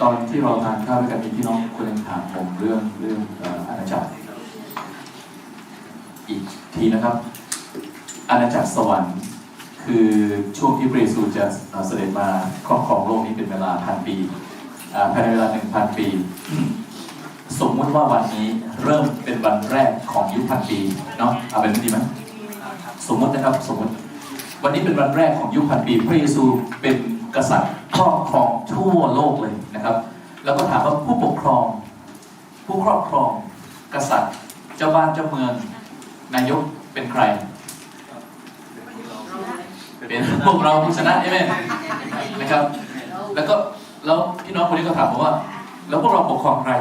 ตอนที่เราทานข้าวด้วยกันมีพี่น้องคนหนึงถามผมเรื่องเรื่องเอ่ออาณาจักร อีกทีนะครับ อาณาจักรสวรรค์ คือช่วงที่พระเยซูจะเอ่อเสด็จมาครอบครองโลกนี้เป็นเวลาพันปีอ่าภายในเวลาหนึ่งพันปี สมมติว่าวันนี้เริ่มเป็นวันแรกของยุคพันปีเนาะเอาเป็นดีไหมสมมตินะครับสมมติ วันนี้เป็นวันแรกของยุคพันปี พระเยซูเป็น กษัตริย์ครอบครองทั่วโลกเลยนะครับ แล้วก็ถามว่าผู้ปกครอง ผู้ครอบครอง กษัตริย์ เจ้าบ้านเจ้าเมือง นายกเป็นใคร เป็นพวกเราผู้ชนะใช่ไหมนะครับ แล้วก็แล้วพี่น้องคนนี้ก็ถามผมว่า แล้วพวกเราปกครองใคร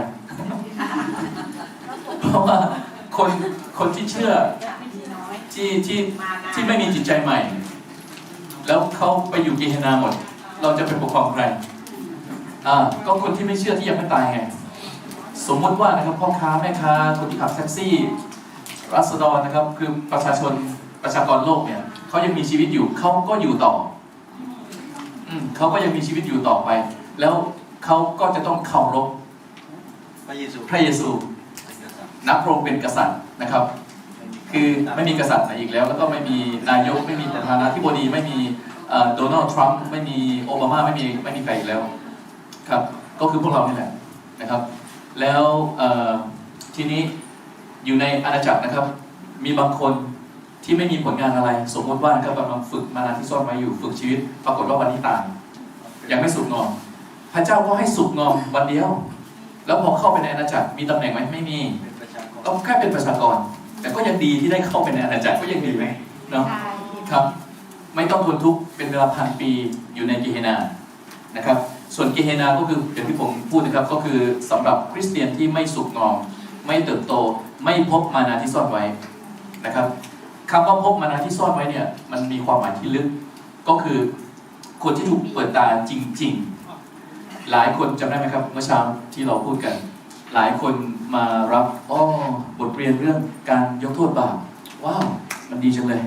เพราะว่าคนคนที่เชื่อที่ที่ที่ไม่มีจิตใจใหม่ แล้วเขาไปอยู่กีฮนาหมด เราจะไปปกครองใครอ่าก็คนที่ไม่เชื่อที่ยังไม่ตายไง สมมติว่านะครับพ่อค้าแม่ค้าคนที่ขับแท็กซี่รัษฎรนะครับคือประชาชนประชากรโลกเนี่ยเขายังมีชีวิตอยู่เขาก็อยู่ต่ออืมเขาก็ยังมีชีวิตอยู่ต่อไป แล้วเขาก็จะต้องเคารพพระเยซูพระเยซูนับพระองค์เป็นกษัตริย์นะครับ คือไม่มีกษัตริย์ไหนอีกแล้ว แล้วก็ไม่มีนายกไม่มีประธานาธิบดีไม่มีเอ่อ โดนัลด์ทรัมป์ไม่มีโอบามาไม่มีไม่มีใครอีกแล้วครับ ก็คือพวกเรานี่แหละนะครับ แล้วเอ่อทีนี้อยู่ในอาณาจักรนะครับ มีบางคนที่ไม่มีผลงานอะไร สมมติว่านะครับกำลังฝึกมานาที่ซ่อนไว้อยู่ฝึกชีวิต ปรากฏว่าวันนี้ตายยังไม่สุกงอม พระเจ้าก็ให้สุกงอมวันเดียว แล้วพอเข้าไปในอาณาจักรมีตำแหน่งไหมไม่มีเป็นประชากรก็แค่เป็นประชากร แต่ก็ยังดีที่ได้เข้าไปในอาณาจักรก็ยังดีไหมเนาะครับ ไม่ต้องทนทุกข์เป็นเวลาพันปีอยู่ในกิเฮนานะครับส่วนกิเฮนาก็คืออย่างที่ผมพูดนะครับก็คือสำหรับคริสเตียนที่ไม่สุกงอม ไม่เติบโตไม่พบมานาที่ซ่อนไว้นะครับคำว่าพบมานาที่ซ่อนไว้เนี่ยมันมีความหมายที่ลึกก็คือคนที่ถูกเปิดตาจริง ๆ หลายคนจำได้ไหมครับ เมื่อเช้าที่เราพูดกัน หลายคนมารับอ้อบทเรียนเรื่องการยกโทษบาปว้าวมันดีจังเลย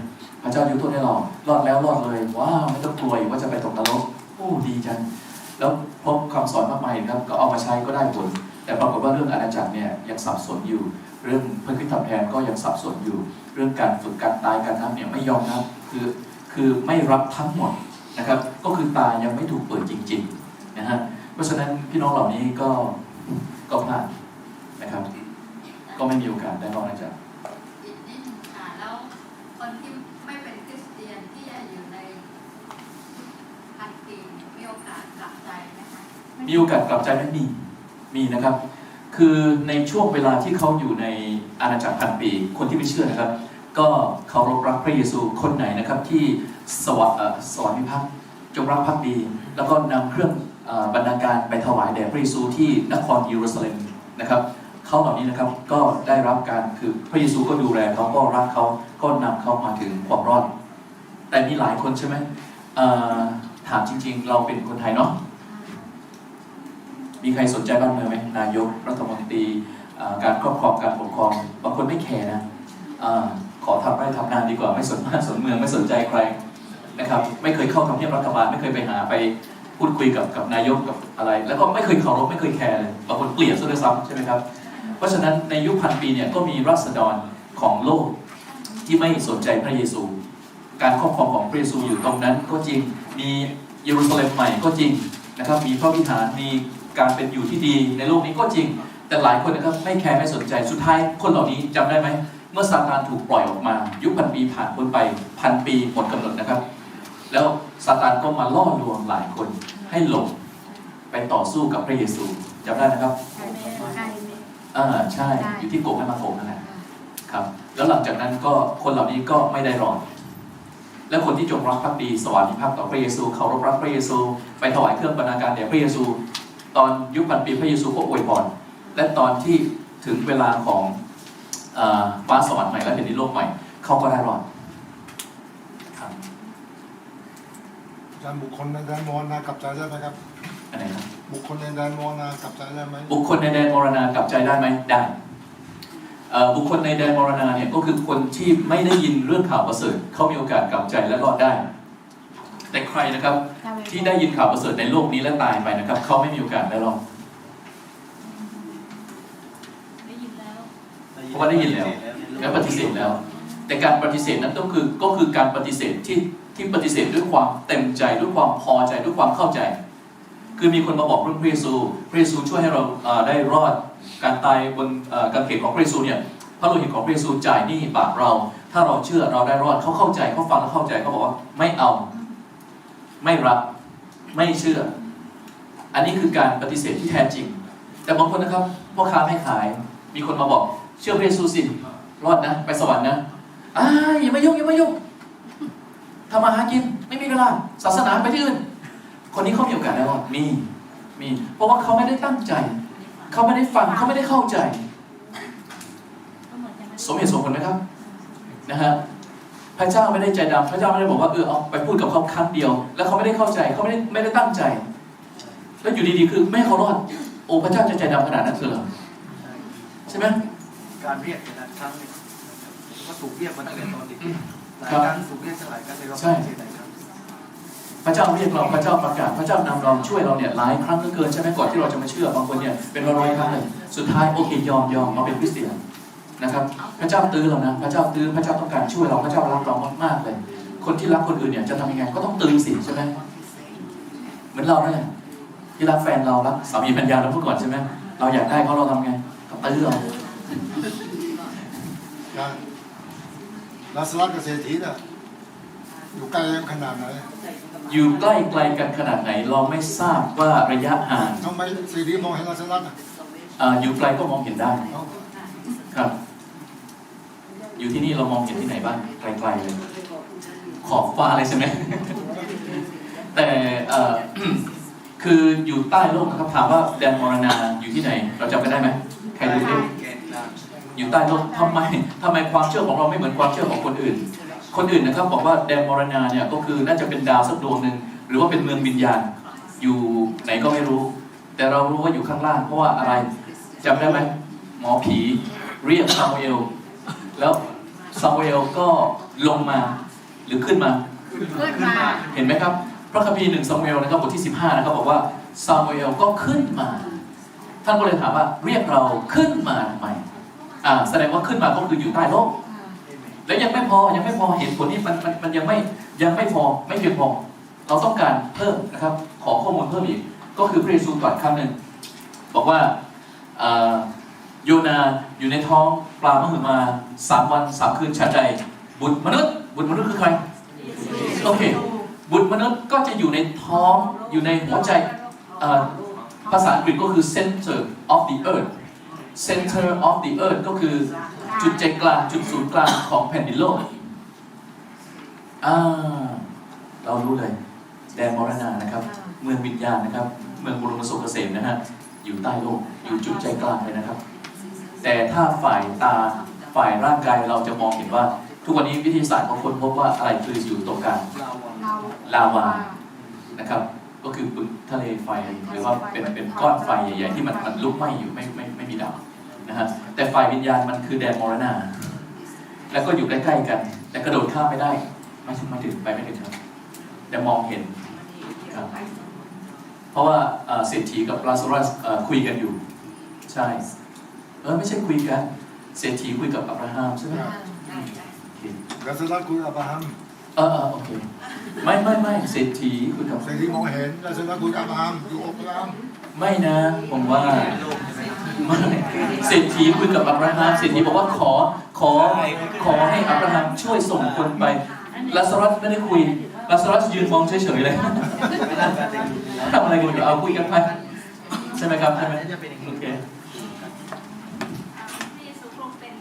ระเจ้ายกโทษให้เรารอดแล้วรอดเลยว้าวไม่ต้องกลัวว่าจะไปตกนรกโอ้ดีจังแล้วพบคำสอนมากมายครับก็เอามาใช้ก็ได้ผล แต่ปรากฏว่าเรื่องอาณาจักรเนี่ยยังสับสนอยู่ เรื่องพระคริสตทำแทนก็ยังสับสนอยู่ เรื่องการฝึกการตายการนับเนี่ยไม่ยอมนับคือคือไม่รับทั้งหมดนะครับก็คือตายังไม่ถูกเปิดจริงๆนะฮะเพราะฉะนั้นพี่น้องเหล่านี้ก็ก็พลาดนะครับ ก็ไม่มีโอกาสได้เข้าอาณาจักรอดหนึ่งค่ะแล้วคนที่ไม่เป็นคริสเตียนที่จะอยู่ในพันปีมีโอกาสกลับใจไหมคะ มีโอกาสกลับใจไหมมีมีนะครับ คือในช่วงเวลาที่เขาอยู่ในอาณาจักรพันปีคนที่ไม่เชื่อนะครับ ก็เคารพรักพระเยซูคนไหนนะครับที่สวะเอ่อสวรรค์พิพักจงรักภักดี แล้วก็นำเครื่องอบรรณาการไปถวายแด่พระเยซูที่นครเยรูซาเล็มนะครับเขาเหล่านี้นะครับก็ได้รับการคือพระเยซูก็ดูแลเขาก็รักเขาก็นำเขามาถึงความรอด แต่มีหลายคนใช่ไหมถามจริง ๆ เราเป็นคนไทยเนาะ มีใครสนใจบ้านเมืองไหมนายกรัฐมนตรีการครอบครองการปกครองบางคนไม่แคร์นะอาขอทำไร่ทำนาดีกว่าไม่สนบ้านสนเมืองไม่สนใจใครนะครับ ไม่เคยเข้าทำเนียบรัฐบาลไม่เคยไปหาไปพูดคุยกับกับนายกกับอะไร แล้วก็ไม่เคยเคารพไม่เคยแคร์เลยบางคนเกลียดซะด้วยซ้ำใช่ไหมครับ เพราะฉะนั้นในยุคพันปีเนี่ยก็มีรัษฎรของโลกที่ไม่สนใจพระเยซู การครอบครองของพระเยซูอยู่ตรงนั้นก็จริงมีเยรูซาเล็มใหม่ก็จริงนะครับ มีพระวิหารมี การเป็นอยู่ที่ดีในโลกนี้ก็จริง แต่หลายคนนะครับไม่แคร์ไม่สนใจสุดท้ายคนเหล่านี้จำได้ไหมเมื่อซาตานถูกปล่อยออกมา ยุคพันปีผ่านพ้นไปพันปีหมดกำหนดนะครับ แล้วซาตานก็มาล่อลวงหลายคนให้หลงไปต่อสู้กับพระเยซูจำได้นะครับใช่ไหมใช่ไหมอ่าใช่อยู่ที่โกงให้มาโกงนั่นแหละครับ แล้วหลังจากนั้นก็คนเหล่านี้ก็ไม่ได้รอดและคนที่จงรักภักดีสวามิภักดิ์ต่อพระเยซูเคารพรักพระเยซู ไปถวายเครื่องบรรณาการแด่พระเยซู ตอนยุคพันปีพระเยซูก็อวยพรและตอนที่ถึงเวลาของเอ่อฟ้าสวรรค์ใหม่และแผ่นดินโลกใหม่ เขาก็ได้รอดครับอาจารย์บุคคลในแดนมรณากลับใจได้ไหมครับอันไหนครับบุคคลในแดนมรณากลับใจได้ไหมบุคคลในแดนมรณากลับใจได้ไหมได้เอ่อบุคคลในแดนมรณาเนี่ยก็คือคนที่ไม่ได้ยินเรื่องข่าวประเสริฐเขามีโอกาสกลับใจและรอดได้ แต่ใครนะครับ ที่ได้ยินข่าวประเสริฐในโลกนี้และตายไปนะครับ เขาไม่มีโอกาสได้รอดได้ยินแล้วเพราะว่าได้ยินแล้ว และปฏิเสธแล้ว แต่การปฏิเสธนั้นก็คือก็คือการปฏิเสธที่ที่ปฏิเสธด้วยความเต็มใจด้วยความพอใจด้วยความเข้าใจ คือมีคนมาบอกเรื่องพระเยซูพระเยซูช่วยให้เราเอ่อได้รอดการตายบนเอ่อการเขนของพระเยซูเนี่ยพระโลหิตของพระเยซูจ่ายหนี้บาปเรา ถ้าเราเชื่อเราได้รอดเขาเข้าใจเขาฟังแล้วเข้าใจเขาบอกว่าไม่เอา ไม่รับไม่เชื่อ อันนี้คือการปฏิเสธที่แท้จริง แต่บางคนนะครับพ่อค้าแม่ขาย มีคนมาบอก เชื่อพระเยซูสิรอดนะ ไปสวรรค์นะอ่าอย่ามายุ่งอย่ามายุ่งทำมาหากินไม่มีเวลาศาสนาไปที่อื่น คนนี้เขามีโอกาสได้รอดมีมี เพราะว่าเขาไม่ได้ตั้งใจ เขาไม่ได้ฟังเขาไม่ได้เข้าใจ สมเหตุสมผลไหมครับนะฮะ พระเจ้าไม่ได้ใจดำพระเจ้าไม่ได้บอกว่าเออเอาไปพูดกับเขาครั้งเดียว แล้วเขาไม่ได้เข้าใจเขาไม่ได้ไม่ได้ตั้งใจ แล้วอยู่ดีๆคือไม่ให้เขารอดโอ้พระเจ้าจะใจดำขนาดนั้นเลยเหรอใช่ไหมการเรียกแต่ละครั้งเนี่ยก็ถูกเรียกมาตั้งแต่ตอนเด็กหลายครับครั้งถูกเรียกหลายครั้งในรอบใช่ปีหลายครั้งพระเจ้าเรียกเราพระเจ้าประกาศพระเจ้านำเราช่วยเราเนี่ยหลายครั้งเหลือเกินใช่ไหมก่อนที่เราจะมาเชื่อบางคนเนี่ยเป็นร้อยๆครั้งเลยสุดท้ายโอเคยอมยอมมาเป็นคริสเตียน นะครับ พระเจ้าตื้อเรานะ พระเจ้าตื้อพระเจ้าต้องการช่วยเราพระเจ้ารักเรามากๆเลย คนที่รักคนอื่นเนี่ยจะทำยังไงก็ต้องตื้อสิใช่ไหมเหมือนเรานั่นแหละที่รักแฟนเรารักสามีภรรยาเราเมื่อก่อนใช่ไหมเราอยากได้เขาเราทำไงก็ตื้อเรานะลาสลัดกับเศรษฐีน่ะอยู่ใกล้กันขนาดไหนอยู่ใกล้ไกลกันขนาดไหน เราไม่ทราบว่าระยะห่างทำไมเศรษฐีมองเห็นลาสลัดอะเอ่ออยู่ไกลก็มองเห็นได้เอ้าครับ อยู่ที่นี่เรามองเห็นที่ไหนบ้างไกลๆเลยขอบฟ้าเลยใช่ไหม แต่เอ่อคืออยู่ใต้โลกนะครับถามว่าแดนมรณาอยู่ที่ไหน เราจำกันได้ไหมใครรู้ดิแกนกลางอยู่ใต้โลกทำไมทำไมความเชื่อของเราไม่เหมือนความเชื่อของคนอื่น คนอื่นนะครับบอกว่าแดนมรณาเนี่ยก็คือน่าจะเป็นดาวสักดวงหนึ่งหรือว่าเป็นเมืองวิญญาณ อยู่ไหนก็ไม่รู้ แต่เรารู้ว่าอยู่ข้างล่างเพราะว่าอะไรจำได้ไหมหมอผีเรียกซามูเอล แล้วซามูเอลก็ลงมาหรือขึ้นมา ขึ้นมา เห็นไหมครับ พระคัมภีร์หนึ่งซามูเอลนะครับบทที่ 15 นะครับบอกว่าซามูเอลก็ขึ้นมา ท่านก็เลยถามว่าเรียกเราขึ้นมาทำไมอ่าแสดงว่าขึ้นมาก็คืออยู่ใต้โลก แล้วยังไม่พอยังไม่พอเหตุผลนี้มันมันมันยังไม่ยังไม่พอไม่เพียงพอ เราต้องการเพิ่มนะครับ ขอข้อมูลเพิ่มอีก ก็คือพระเยซูตรัสคำหนึ่งบอกว่าเอ่อ โยนาอยู่ในท้องปลามหึมาสามวันสามคืนฉันใดบุตรมนุษย์ บุตรมนุษย์คือใครโอเคบุตรมนุษย์ก็จะอยู่ในท้องอยู่ในหัวใจภาษาอังกฤษก็คือ center of the earth center of the earth ก็คือจุดใจกลางจุดศูนย์กลางของแผ่นดินโลกอ่าเรารู้เลย แดนมรณานะครับ เมืองวิญญาณนะครับ เมืองบรมสุขเกษมนะฮะอยู่ใต้โลกอยู่จุดใจกลางเลยนะครับ แต่ถ้าฝ่ายตาฝ่ายร่างกายเราจะมองเห็นว่า ทุกวันนี้วิทยาศาสตร์ของคนพบว่าอะไรคืออยู่ตรงกลางลาวาลาวานะครับ ก็คือบึงทะเลไฟหรือว่าเป็นเป็นก้อนไฟใหญ่ๆที่มันมันลุกไหม้อยู่ไม่ไม่ไม่มีดับนะฮะแต่ฝ่ายวิญญาณมันคือแดนมรณา แล้วก็อยู่ใกล้ๆกัน แต่กระโดดข้ามไม่ได้ไม่ไม่ถึงไปไม่ถึงครับแต่มองเห็นครับเพราะว่าเอ่อเศรษฐีกับลาซารัสเอ่อคุยกันอยู่ ใช่เออไม่ใช่คุยกันเศรษฐีคุยกับอับราฮัมใช่ไหมโอเคลาสลัดคุยกับอับราฮัมเออเออโอเคไม่ไม่ไม่เศรษฐีคุยกับเศรษฐีมองเห็นลาสลัดคุยกับอับราฮัมอยู่อับราฮัมไม่นะ ผมว่าโลกใช่ไหมครับไม่เศรษฐีคุยกับอับราฮัมเศรษฐีบอกว่าขอขอขอให้อับราฮัมช่วยส่งคนไปลาซารัสไม่ได้คุยลาซารัสยืนมองเฉยๆเลยไม่น่าการแต่งอยู่แล้วทำอะไรกันอยู่เอาคุยกันไปใช่ไหมครับใช่ไหมน่าจะเป็นอย่างโอนี้เค ที่สุพรมเป็น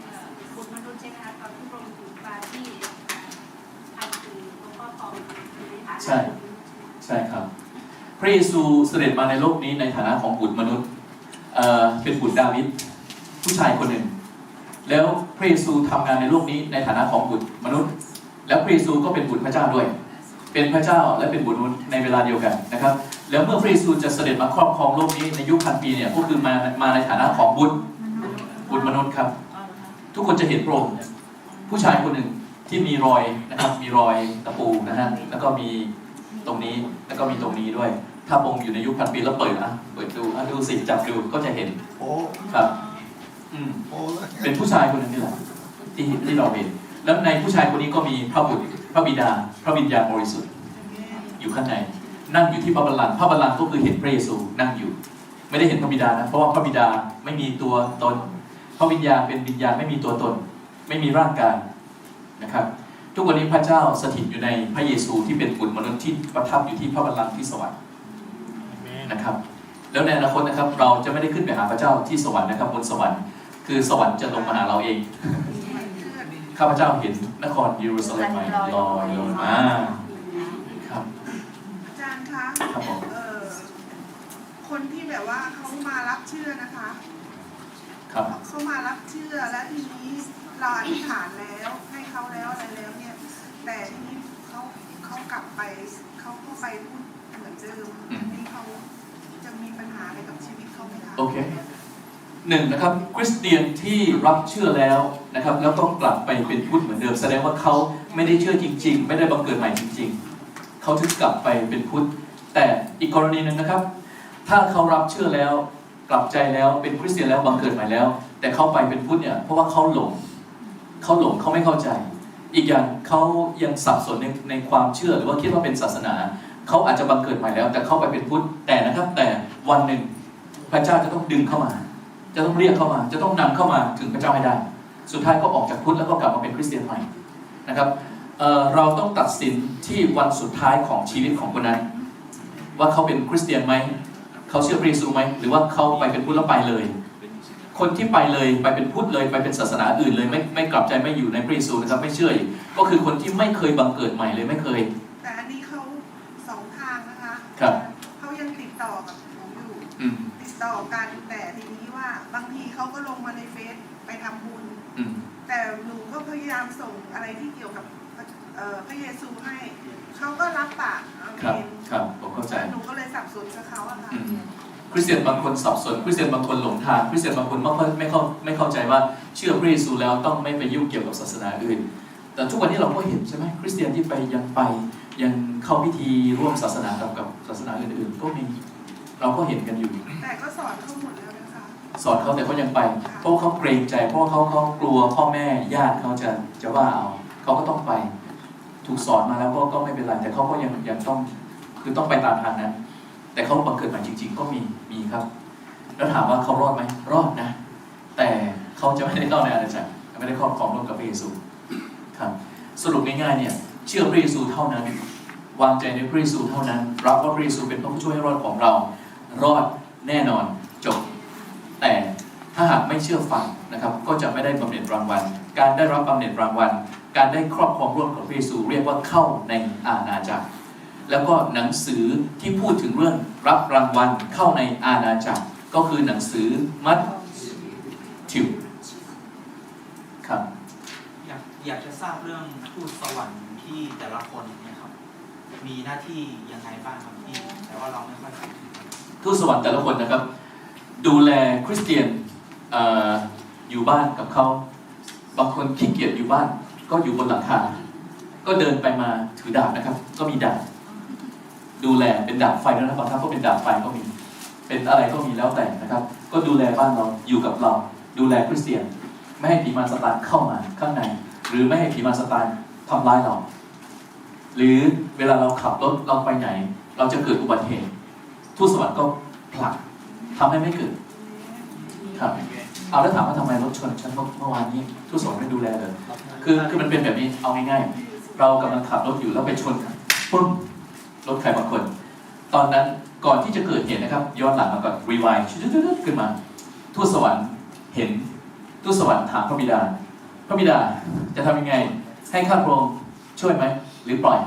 บุตรมนุษย์ใช่ไหมคะตอนที่พระองค์ถูกปาที่ทำคือหลวงพ่อทองอยู่ในฐานะ ใช่ ใช่ครับ พ ระเยซูเสด็จมาในโลกนี้ในฐานะของบุตรมนุษย์เป็นบุตรดาวิดผู้ชายคนหนึ่ง แล้วพระเยซูทำงานในโลกนี้ในฐานะของบุตรมนุษย์ แล้วพระเยซูก็เป็นบุตรพระเจ้าด้วย เป็นพระเจ้าและเป็นบุตรมนุษย์ในเวลาเดียวกันนะครับ แล้วเมื่อพระเยซูจะเสด็จมาครอบครองโลกนี้ในยุคพันปีเนี่ยก็คือมามาในฐานะของบุตรบุตรมนุษย์ครับ ทุกคนจะเห็นพระองค์ผู้ชายคนหนึ่งที่มีรอยนะครับ มีรอยตะปูนะฮะแล้วก็มีตรงนี้แล้วก็มีตรงนี้ด้วย ถ้าพระองค์อยู่ในยุคพันปีแล้วเปิดอะเปิดดูอะดูสิจับดูก็จะเห็นโอ้ครับ อืมโอ้เลยเป็นผู้ชายคนนั้นนี่แหละที่ที่เราเห็น แล้วในผู้ชายคนนี้ก็มีพระบุตรพระบิดา พระวิญญาณบริสุทธิ์ อยู่ข้างใน นั่งอยู่ที่พระบัลลังก์พระบัลลังก์ก็คือเห็นพระเยซูนั่งอยู่ ไม่ได้เห็นพระบิดานะเพราะว่าพระบิดาไม่มีตัวตน พระวิญญาณเป็นวิญญาณไม่มีตัวตน ไม่มีร่างกายนะครับทุกวันนี้พระเจ้าสถิตอยู่ในพระเยซูที่เป็นบุตรมนุษย์ที่ประทับอยู่ที่พระบัลลังก์ที่สวรรค์ นะครับ แล้วในอนาคตนะครับเราจะไม่ได้ขึ้นไปหาพระเจ้าที่สวรรค์นะครับบนสวรรค์คือสวรรค์จะลงมาหาเราเอง ข้าพเจ้าเห็นนครเยรูซาเล็มใหม่ลอยลงมาครับอาจารย์คะครับผมเออคนที่แบบว่าเขามารับเชื่อนะคะ ครับเขามารับเชื่อและทีนี้เราอธิษฐานแล้วให้เขาแล้วอะไรแล้วเนี่ย แต่ทีนี้เขาเขากลับไปเขาก็ไปพูดเหมือนเดิมอันนี้เขาจะ มีปัญหาอะไรกับชีวิตเขาไหมคะโอเคหนึ่งนะครับคริสเตียนที่รับเชื่อแล้วนะครับ แล้วต้องกลับไปเป็นพุทธเหมือนเดิม แสดงว่าเขาไม่ได้เชื่อจริง ๆ ไม่ได้บังเกิดใหม่จริง ๆเขาถึงกลับไปเป็นพุทธแต่อีกกรณีหนึ่งนะครับ ถ้าเขารับเชื่อแล้วกลับใจแล้วเป็นคริสเตียนแล้วบังเกิดใหม่แล้ว แต่เขาไปเป็นพุทธเนี่ยเพราะว่าเขาหลงเขาหลงเขาไม่เข้าใจ อีกอย่างเขายังสับสนในในความเชื่อหรือว่าคิดว่าเป็นศาสนาเขาอาจจะบังเกิดใหม่แล้ว แต่เขาไปเป็นพุทธแต่นะครับแต่ วันหนึ่งพระเจ้าจะต้องดึงเข้ามา จะต้องเรียกเข้ามา จะต้องนำเข้ามาถึงพระเจ้าให้ได้ สุดท้ายก็ออกจากพุทธแล้วก็กลับมาเป็นคริสเตียนใหม่นะครับเเราต้องตัดสินที่วันสุดท้ายของชีวิตของคนนั้น ว่าเขาเป็นคริสเตียนไหมเขาเชื่อพระเยซูไหมหรือว่าเขาไปเป็นพุทธแล้วไปเลย คนที่ไปเลยไปเป็นพุทธเลยไปเป็นศาสนาอื่นเลยไม่ไม่กลับใจไม่อยู่ในพระเยซูนะครับไม่เชื่อก็คือคนที่ไม่เคยบังเกิดใหม่เลยไม่เคย แต่อันนี้เขาสองทางนะคะ ครับ เขายังติดต่อกับหนูอยู่ อืม ติดต่อกันแต่ทีนี้ว่าบางทีเขาก็ลงมาในเฟซไปทำบุญ อืม แต่หนูก็พยายามส่งอะไรที่เกี่ยวกับเอ่อพระเยซูให้ เขาก็รับปากอาครับเมนครับ ผมเข้าใจ หนูก็เลยสับสนกับเขาอะค่ะ อืมคริสเตียนบางคนสับสนคริสเตียนบางคนหลงทางคริสเตียนบางคนไม่ค่อยไม่เข้าไม่เข้าใจว่าเชื่อพระเยซูแล้วต้องไม่ไปยุ่งเกี่ยวกับศาสนาอื่น แต่ทุกวันนี้เราก็เห็นใช่ไหมคริสเตียนที่ไปยังไปยังเข้าพิธีร่วมศาสนากับกับศาสนาอื่นๆ ก็มี เราก็เห็นกันอยู่ แต่ก็สอนเขาหมดแล้วนะคะสอนเขาแต่เขายังไป เพราะว่าเขาเกรงใจ เพราะว่าเขาเขากลัวพ่อแม่ญาติเขาจะจะว่าเอาเขาก็ต้องไป ถูกสอนมาแล้วก็ก็ไม่เป็นไรแต่เขาก็ยังยังต้องคือต้องไปตามทางนั้น แต่เขาบังเกิดใหม่จริง ๆ ก็มีมีครับ แล้วถามว่าเขารอดไหมรอดนะ แต่เขาจะไม่ได้เข้าในอาณาจักรไม่ได้ครอบครองร่วมกับพระเยซูครับ สรุปง่ายๆเนี่ย เชื่อพระเยซูเท่านั้น วางใจในพระเยซูเท่านั้นรับว่าพระเยซูเป็นพระผู้ช่วยให้รอดของเรา รอดแน่นอนจบ แต่ถ้าหากไม่เชื่อฟังนะครับ ก็จะไม่ได้บำเหน็จรางวัล การได้รับบำเหน็จรางวัล การได้ครอบครองร่วมกับพระเยซูเรียกว่าเข้าในอาณาจักร แล้วก็หนังสือที่พูดถึงเรื่องรับรางวัลเข้าในอาณาจักร ก็คือหนังสือมัทธิวครับอยากอยากจะทราบเรื่องทูตสวรรค์ที่แต่ละคนเนะครับ มีหน้าที่ยังไงบ้างครับที่แต่ว่าเราไม่ค่อยถึง ทูตสวรรค์แต่ละคนนะครับ ดูแลคริสเตียนออยู่บ้านกับเขาบางคนขี้เกียจอยู่บ้าน ก็อยู่บนหลังคา ก็เดินไปมาถือดาบนะครับ ก็มีดาบดูแลเป็นดาบไฟแล้วนะบางท่านก็เป็นดาบไฟก็มี เป็นอะไรก็มีแล้วแต่นะครับ ก็ดูแลบ้านเราอยู่กับเรา ดูแลคริสเตียน ไม่ให้ผีมารซาตานเข้ามาข้างใน หรือไม่ให้ผีมารซาตานทำร้ายเรา หรือเวลาเราขับรถเราไปไหน เราจะเกิดอุบัติเหตุ ทูตสวรรค์ก็ผลักทำให้ไม่เกิดครับเอาแล้วถามว่าทำไมรถชนฉันเมื่อวานนี้ทูตสวรรค์ไม่ดูแลเลยคือคือมันเป็นแบบนี้เอาง่ายๆเรากำลังขับรถอยู่แล้วไปชนปึ้มรถใครบางคน ตอนนั้นก่อนที่จะเกิดเหตุนะครับ ย้อนหลังมาก่อนรีวายขึ้นมา ทูตสวรรค์เห็นทูตสวรรค์ถามพระบิดา พระบิดาจะทำยังไง ให้ข้าพระองค์ช่วยไหม หรือปล่อย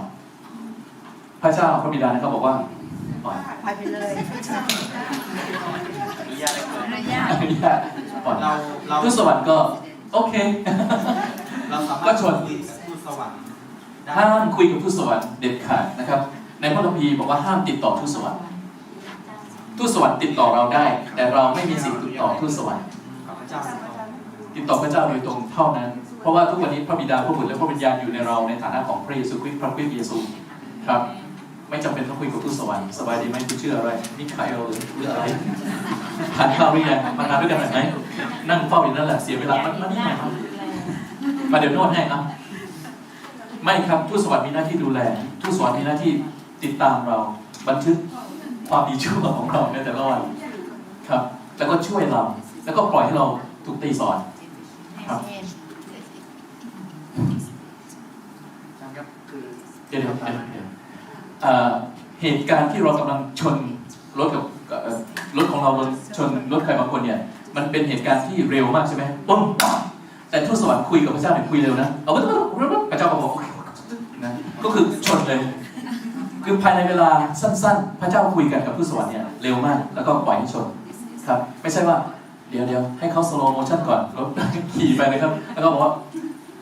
พระเจ้าพระบิดานะครับบอกว่า ปล่อยไปไปเลยอนุญาตให้เกิดอนุญาตอนุญาตปล่อยเราเราทูตสวรรค์ก็ โอเค เราสามารถก็ชนคุยกับทูตสวรรค์ได้ห้ามคุยกับทูตสวรรค์เด็ดขาดนะครับ ในพระคัมภีร์บอกว่าห้ามติดต่อทูตสวรรค์ทูตสวรรค์ติดต่อเราได้ แต่เราไม่มีสิทธิ์ติดต่อทูตสวรรค์กับพระเจ้าโดยตรงติดต่อพระเจ้าโดยตรงเท่านั้น เพราะว่าทุกวันนี้พระบิดาพระบุตรและพระวิญญาณอยู่ในเราในฐานะของพระเยซูคริสต์พระคริสต์เยซูครับ ไม่จำเป็นต้องคุยกับทูตสวรรค์สบายดีไหมคุณชื่ออะไรมิคาเอลหรือหรืออะไรทานข้าวหรือยังมาทานด้วยกันหน่อยไหมนั่งเฝ้าอยู่นั่นแหละเสียเวลามันมันนี่หน่อยครับมาเดี๋ยวนวดให้ครับไม่ครับทูตสวรรค์มีหน้าที่ดูแลทูตสวรรค์มีหน้าที่ติดตามเรา บันทึกความดีชั่วของเราในแต่ละวันครับ แล้วก็ช่วยเรา แล้วก็ปล่อยให้เราถูกตีสอนครับอาจารย์ครับคือเดี๋ยวเดี๋ยว เหตุการณ์ที่เรากำลังชนรถกับรถของเราชนรถใครบางคนเนี่ยมันเป็นเหตุการณ์ที่เร็วมากใช่ไหมปุ้มปั๊บแต่ทูตสวรรค์คุยกับพระเจ้าเนี่ยคุยเร็วนะเอาไปพระเจ้าก็บอกนะก็คือชนเลย คือภายในเวลาสั้น ๆ พระเจ้าคุยกันกับทูตสวรรค์เนี่ยเร็วมาก แล้วก็ปล่อยให้ชนครับ ไม่ใช่ว่า เดี๋ยวเดี๋ยวให้เขาสโลโมชั่นก่อนรถขี่ไปเลยครับ แล้วก็บอกว่า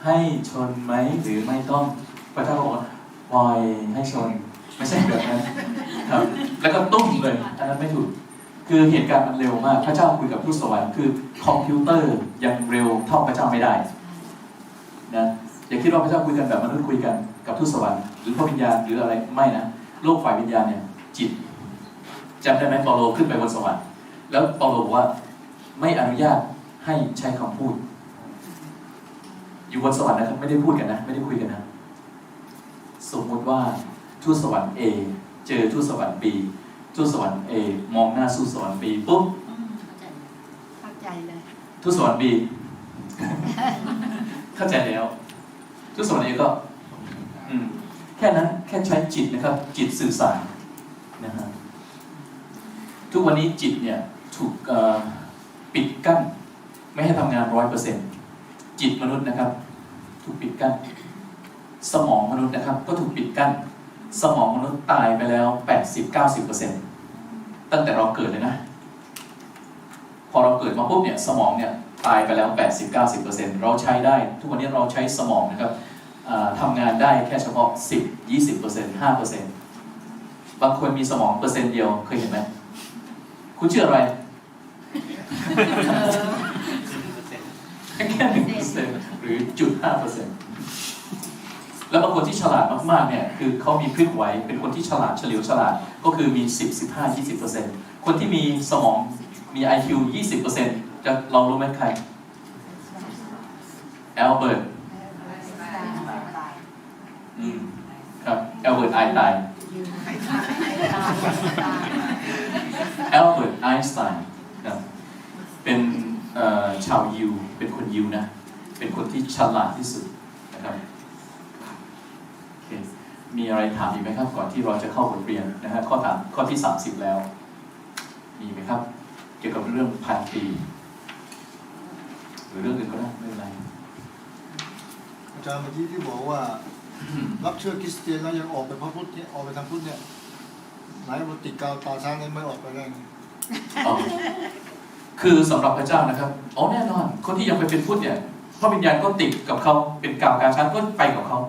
ให้ชนไหมหรือไม่ต้อง พระเจ้าบอกว่าปล่อยให้ชน ไม่ใช่แบบนั้นครับ แล้วก็ตุ้มเลยอันนั้นไม่ถูก คือเหตุการณ์มันเร็วมาก พระเจ้าคุยกับทูตสวรรค์คือคอมพิวเตอร์ยังเร็วเท่าพระเจ้าไม่ได้นะอย่าคิดว่าพระเจ้าคุยกันแบบมนุษย์คุยกันกับทูตสวรรค์หรือพระวิญญาณหรืออะไรไม่นะโลกฝ่ายวิญญาณเนี่ย จิตจำได้ไหมเปาโลขึ้นไปบนสวรรค์แล้วเปาโลบอกว่าไม่อนุญาตให้ใช้คำพูด อยู่บนสวรรค์นะครับไม่ได้พูดกันนะ ไม่ได้คุยกันนะ สมมุติว่า ทูตสวรรค์ A เจอทูตสวรรค์ B ทูตสวรรค์ A มองหน้าทูตสวรรค์ B ปุ๊บเข้าใจเลยทูตสวรรค์ B เข้าใจแล้วทูตสวรรค์ A ก็อืมแค่นั้นแค่ใช้จิตนะครับ จิตสื่อสารนะฮะทุกวันนี้จิตเนี่ยถูกเอ่อปิดกั้น ไม่ให้ทำงานร้อยเปอร์เซ็นต์จิตมนุษย์นะครับ ถูกปิดกั้น สมองมนุษย์นะครับ ก็ถูกปิดกั้น สมองมนุษย์ตายไปแล้ว 80-90%ตั้งแต่เราเกิดเลยนะ พอเราเกิดมาปุ๊บเนี่ยสมองเนี่ยตายไปแล้ว 80-90%เราใช้ได้ ทุกวันนี้เราใช้สมองนะครับอ่าทำงานได้แค่เฉพาะ 10 20% 5%บางคนมีสมองเปอร์เซ็นต์เดียวเคยเห็นไหมคุณชื่ออะไรแค่หนึ่งเปอร์เซ็นต์หรือจุดห้าเปอร์เซ็นต์ แล้วบางคนที่ฉลาดมากๆเนี่ยคือเขามีพลิกไหวเป็นคนที่ฉลาดเฉลียวฉลาดก็คือมี 10 15 20เปอร์เซ็นต์คนที่มีสมองมี IQ 20เปอร์เซ็นต์จะลองรู้ไหมใครแอลเบิร์ตอืมครับแอลเบิร์ตไอน์สไตน์แอลเบิร์ตไอน์สไตน์ครับเป็นเอ่อชาวยิวเป็นคนยิวนะ เป็นคนที่ฉลาดที่สุดนะครับโอเค มีอะไรถามอีกไหมครับ ก่อนที่เราจะเข้าบทเรียนนะฮะข้อถามข้อที่ 30 แล้ว มีไหมครับ เกี่ยวกับเรื่องพันปี หรือเรื่องอื่นก็ได้ไม่เป็นไรอาจารย์เมื่อกี้ที่บอกว่า รับเชื่อคริสเตียนแล้วยังออกไปพระพุทธเนี่ยออกไปทางพุทธเนี่ยไหนว่าติดกาวตาช้างเนี่ยไม่ออกไปได้ไงอ๋อคือสำหรับพระเจ้านะครับอ๋อแน่นอน คนที่ยังไปเป็นพุทธเนี่ยพระวิญญาณก็ติดกับเขาเป็นกาวกาช้างก็ไปกับเขา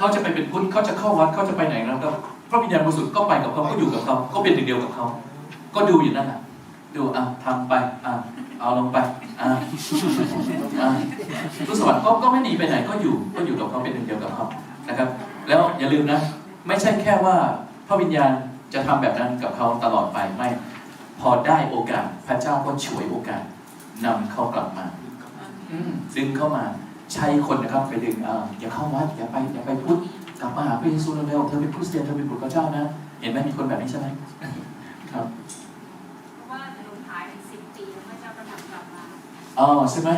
เขาจะไปเป็นพุทธเขาจะเข้าวัดเขาจะไปไหนแล้วก็พระวิญญาณบริสุทธิ์ก็ไปกับเขาก็อยู่กับเขาก็เป็นหนึ่งเดียวกับเขาก็ดูอยู่นั่นแหละดูอะทำไปอะเอาลงไปอะอะทุกสวรรค์ก็ก็ไม่หนีไปไหนก็อยู่ก็อยู่กับเขาเป็นหนึ่งเดียวกับเขานะครับ แล้วอย่าลืมนะ ไม่ใช่แค่ว่าพระวิญญาณจะทำแบบนั้นกับเขาตลอดไปไม่ พอได้โอกาสพระเจ้าก็ฉวยโอกาสนำเขากลับมาอืมดึงเข้ามา ใช้คนนะครับไปดึงอ่าอย่าเข้าวัดอย่าไปอย่าไปพุทธกลับมาหาพระเยซูเร็วๆเธอเป็นคริสเตียนเธอเป็นบุตรพระเจ้านะ เห็นไหมมีคนแบบนี้ใช่ไหมครับเพราะว่าลงท้ายสิบปีแล้วพระเจ้าก็นำกลับมาอ๋อใช่ไหม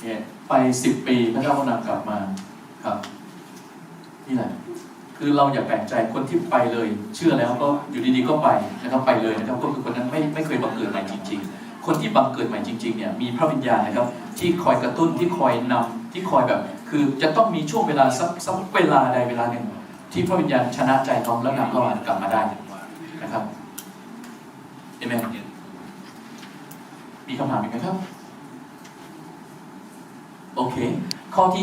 เนี่ยไปสิบปีพระเจ้าก็นำกลับมาครับนี่แหละคือเราอย่าแปลกใจคนที่ไปเลย เชื่อแล้วก็อยู่ดีๆก็ไปนะครับไปเลยนะครับก็คือคนนั้นไม่ไม่เคยบังเกิดใหม่จริง ๆ คนที่บังเกิดใหม่จริง ๆเนี่ยมีพระวิญญาณนะครับ ที่คอยกระตุ้นที่คอยนำ ที่คอยแบบ คือจะต้องมีช่วงเวลาสักสักเวลาใดเวลาหนึ่ง ที่พระวิญญาณชนะใจน้องแล้วนำเขากลับมาได้นะครับเอเมนมีคำถามอีกไหมครับ โอเค ข้อที่